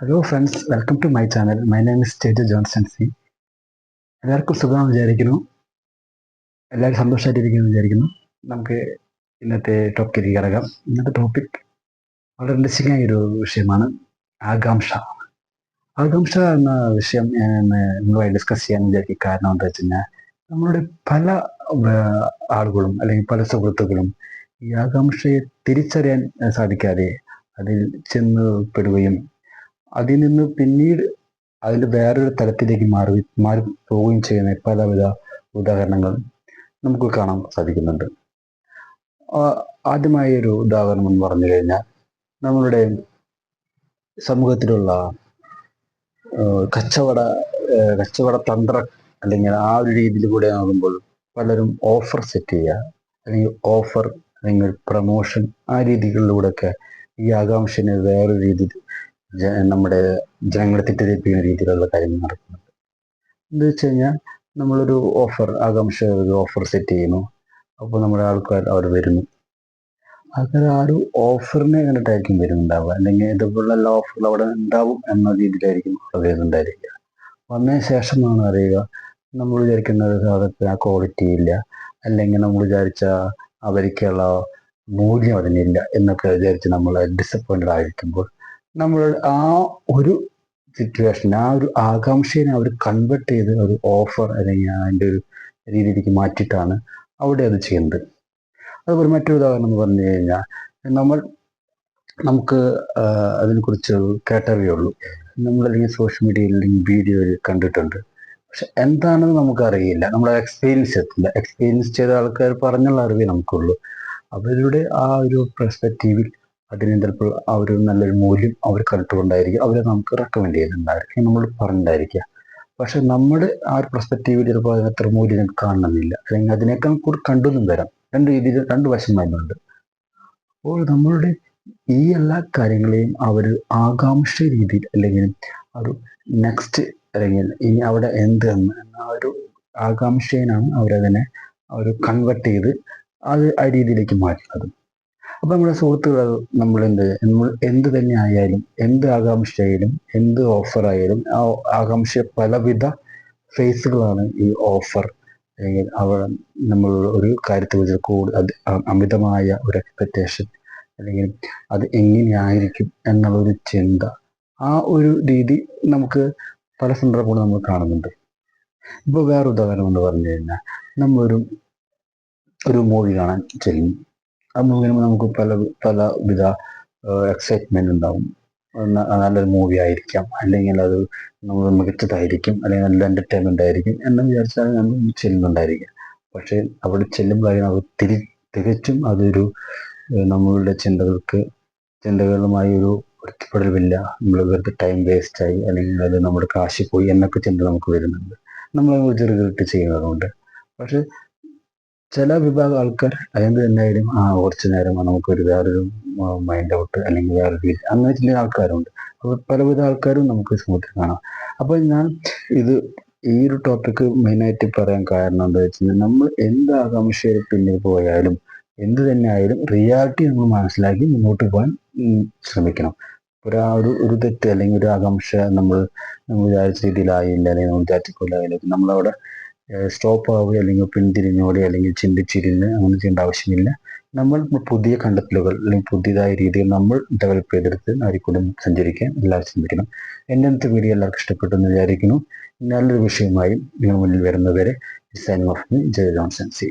Hello friends welcome to my channel my name is stage Johnson C എല്ലാവർക്കും സുഖമാണെന്ന് വിചാരിക്കുന്നു. എല്ലാവരും സന്തോഷമായിട്ടിരിക്കുന്നു വിചാരിക്കുന്നു. നമുക്ക് ഇന്നത്തെ ടോപ്പിക്കിലേക്ക് കിടക്കാം. ഇന്നത്തെ ടോപ്പിക് വളരെ ഇൻട്രസ്റ്റിംഗ് ആയ ഒരു വിഷയമാണ് ആകാംക്ഷ. ആകാംക്ഷ എന്ന വിഷയം ഞാൻ നിങ്ങളുമായി ഡിസ്കസ് ചെയ്യാൻ വിചാരിക്കും കാരണം എന്താ വെച്ച് കഴിഞ്ഞാൽ നമ്മളുടെ പല ആളുകളും അല്ലെങ്കിൽ പല സുഹൃത്തുക്കളും ഈ ആകാംക്ഷയെ തിരിച്ചറിയാൻ സാധിക്കാതെ അതിൽ ചെന്ന് പെടുകയും അതിൽ നിന്ന് പിന്നീട് അതിൽ വേറൊരു തലത്തിലേക്ക് മാറി മാറി പോവുകയും ചെയ്യുന്ന പലവിധ ഉദാഹരണങ്ങൾ നമുക്ക് കാണാൻ സാധിക്കുന്നുണ്ട്. ആദ്യമായ ഒരു ഉദാഹരണം എന്ന് പറഞ്ഞു കഴിഞ്ഞാൽ നമ്മളുടെ സമൂഹത്തിലുള്ള കച്ചവട കച്ചവട തന്ത്ര അല്ലെങ്കിൽ ആ ഒരു രീതിയിൽ കൂടെ ആകുമ്പോൾ പലരും ഓഫർ സെറ്റ് ചെയ്യുക അല്ലെങ്കിൽ ഓഫർ അല്ലെങ്കിൽ പ്രമോഷൻ ആ രീതികളിലൂടെയൊക്കെ ഈ ആകാംക്ഷനെ വേറൊരു രീതിയിൽ നമ്മുടെ ജനങ്ങളെ തെറ്റിദ്ധരിപ്പിക്കുന്ന രീതിയിലുള്ള കാര്യങ്ങൾ നടക്കുന്നുണ്ട്. എന്ന് വെച്ച് കഴിഞ്ഞാൽ നമ്മളൊരു ഓഫർ ആകാംക്ഷ ഒരു ഓഫർ സെറ്റ് ചെയ്യുന്നു. അപ്പോൾ നമ്മുടെ ആൾക്കാർ അവർ വരുന്നു. ആൾക്കാർ ആ ഒരു ഓഫറിനെ കണ്ടിട്ടായിരിക്കും വരുന്നുണ്ടാവുക? അല്ലെങ്കിൽ ഇതുപോലുള്ള എല്ലാ ഓഫറുകൾ അവിടെ ഉണ്ടാവും എന്ന രീതിയിലായിരിക്കും അവിടെ വരുന്നുണ്ടായിരിക്കുക. വന്നതിന് ശേഷമാണ് അറിയുക നമ്മൾ വിചാരിക്കുന്ന സാധനത്തിന് ആ ക്വാളിറ്റി ഇല്ല. അല്ലെങ്കിൽ നമ്മൾ വിചാരിച്ച അവർക്കുള്ള മൂല്യം അതിനില്ല എന്നൊക്കെ വിചാരിച്ച് നമ്മൾ ഡിസപ്പോയിന്റഡ് ആയിരിക്കുമ്പോൾ നമ്മൾ ആ ഒരു സിറ്റുവേഷൻ ആ ഒരു ആകാംക്ഷയെ അവർ കൺവെർട്ട് ചെയ്ത് ഒരു ഓഫർ അല്ലെങ്കിൽ അതിന്റെ ഒരു രീതിയിലേക്ക് മാറ്റിയിട്ടാണ് അവിടെ അത് ചെയ്യുന്നത്. അതുപോലെ മറ്റൊരു ഉദാഹരണം എന്ന് പറഞ്ഞു കഴിഞ്ഞാൽ നമ്മൾ നമുക്ക് അതിനെക്കുറിച്ച് കേട്ടറിയേ ഉള്ളൂ. നമ്മൾ അല്ലെങ്കിൽ സോഷ്യൽ മീഡിയയിൽ അല്ലെങ്കിൽ വീഡിയോയിൽ കണ്ടിട്ടുണ്ട്. പക്ഷെ എന്താണെന്ന് നമുക്കറിയില്ല. നമ്മൾ എക്സ്പീരിയൻസ് എത്തില്ല എക്സ്പീരിയൻസ് ചെയ്ത ആൾക്കാർ പറഞ്ഞുള്ള അറിവേ നമുക്കുള്ളൂ. അവരുടെ ആ ഒരു പെർസ്പെക്റ്റീവിൽ അതിന് ചിലപ്പോൾ ഒരു നല്ലൊരു മൂല്യം അവർ കണ്ടിട്ടുണ്ടായിരിക്കും. അവരെ നമുക്ക് റെക്കമെൻഡ് ചെയ്യുന്നുണ്ടായിരിക്കും നമ്മൾ പറഞ്ഞിട്ടുണ്ടായിരിക്കുക പക്ഷെ നമ്മുടെ ആ ഒരു പ്രസ്പെക്റ്റീവ് ചിലപ്പോൾ അതിന് അത്ര മൂല്യം കാണണമെന്നില്ല. അല്ലെങ്കിൽ അതിനേക്കാൾ കൂടുതൽ കണ്ടൊന്നും വരാം. രണ്ട് രീതിയിൽ രണ്ട് വശം വരുന്നുണ്ട്. അപ്പോൾ നമ്മളുടെ ഈ എല്ലാ കാര്യങ്ങളെയും അവർ ആകാംക്ഷ രീതിയിൽ അല്ലെങ്കിൽ ഒരു നെക്സ്റ്റ് അല്ലെങ്കിൽ ഇനി അവിടെ എന്ത് എന്ന് ആ ഒരു ആകാംക്ഷയിലാണ് അവരതിനെ അവർ കൺവെർട്ട് ചെയ്ത് അത് ആ രീതിയിലേക്ക് മാറ്റുന്നത്. അപ്പൊ നമ്മുടെ സുഹൃത്തുക്കൾ നമ്മൾ എന്ത് നമ്മൾ എന്ത് തന്നെ ആയാലും എന്ത് ആകാംക്ഷയായാലും എന്ത് ഓഫർ ആയാലും ആ ആകാംക്ഷ പലവിധ ഫേസുകളാണ് ഈ ഓഫർ അല്ലെങ്കിൽ അവ നമ്മൾ ഒരു കാര്യത്തെ കുറിച്ച് കൂടുതൽ അത് അമിതമായ ഒരു എക്സ്പെക്റ്റേഷൻ അല്ലെങ്കിൽ അത് എങ്ങനെയായിരിക്കും എന്നുള്ളൊരു ചിന്ത ആ ഒരു രീതി നമുക്ക് പല സന്ദർഭങ്ങളും നമ്മൾ കാണുന്നുണ്ട്. ഇപ്പൊ വേറെ ഉദാഹരണം എന്ന് പറഞ്ഞു കഴിഞ്ഞാൽ നമ്മളൊരു ഒരു മൂവി കാണാൻ ചെല്ലും ആ മൂവി നമുക്ക് പല പലവിധ എക്സൈറ്റ്മെന്റ് ഉണ്ടാവും. നല്ലൊരു മൂവി ആയിരിക്കാം. അല്ലെങ്കിൽ അത് നമ്മൾ മികച്ചതായിരിക്കും. അല്ലെങ്കിൽ നല്ല എന്റർടൈൻമെന്റ് ആയിരിക്കും എന്ന് വിചാരിച്ചാൽ നമ്മൾ ചെല്ലുന്നുണ്ടായിരിക്കും. പക്ഷേ അവിടെ ചെല്ലുമ്പോൾ അത് തിരി തികച്ചും അതൊരു നമ്മളുടെ ചിന്തകൾക്ക് ചിന്തകളുമായി ഒരു ഒറ്റപ്പെടലുമില്ല നമ്മൾ വെറുതെ ടൈം വേസ്റ്റായി അല്ലെങ്കിൽ അത് നമ്മുടെ കാശ് പോയി എന്നൊക്കെ ചിന്ത നമുക്ക് വരുന്നുണ്ട്. നമ്മൾ ചെറുകിട്ട് ചെയ്യുന്നതുകൊണ്ട്. പക്ഷെ ചില വിഭാഗം ആൾക്കാർ അതെന്ത് തന്നെയായാലും ആ കുറച്ച് നേരം നമുക്കൊരു വേറൊരു മൈൻഡ് ഔട്ട് അല്ലെങ്കിൽ വേറൊരു അങ്ങനെ ചില ആൾക്കാരുണ്ട്. അപ്പോൾ പലവിധ ആൾക്കാരും നമുക്ക് സമൂഹത്തിൽ കാണാം. അപ്പോൾ ഞാൻ ഇത് ഈ ഒരു ടോപ്പിക്ക് മെയിനായിട്ട് പറയാൻ കാരണം എന്താ വെച്ച് കഴിഞ്ഞാൽ നമ്മൾ എന്ത് ആകാംക്ഷയിൽ പിന്നിൽ പോയാലും എന്ത് തന്നെ ആയാലും റിയാലിറ്റി നമ്മൾ മനസ്സിലാക്കി മുന്നോട്ട് പോകാൻ ശ്രമിക്കണം. ഒരു ആ ഒരു ഒരു തെറ്റ് അല്ലെങ്കിൽ ഒരു ആകാംക്ഷ നമ്മൾ നമ്മൾ വിചാരിച്ച രീതിയിലായില്ല അല്ലെങ്കിൽ നമ്മൾ വിചാരിച്ച നമ്മളവിടെ സ്റ്റോപ്പ് ആവുകയോ അല്ലെങ്കിൽ പിന്തിരിഞ്ഞോടി അല്ലെങ്കിൽ ചിന്തിച്ചിരുന്ന് അങ്ങനെ ചെയ്യേണ്ട ആവശ്യമില്ല. നമ്മൾ പുതിയ കണ്ടെത്തലുകൾ അല്ലെങ്കിൽ പുതിയതായ രീതികൾ നമ്മൾ ഡെവലപ്പ് ചെയ്തെടുത്ത് അതിൽ കൂടെ സഞ്ചരിക്കാൻ എല്ലാവരും ചിന്തിക്കണം എന്റെ അടുത്ത വീഡിയോ എല്ലാവർക്കും ഇഷ്ടപ്പെട്ടു എന്ന് വിചാരിക്കുന്നു. നല്ലൊരു വിഷയമായും നിങ്ങൾ മുന്നിൽ വരുന്നവരെ signing off me Jaya Johnson C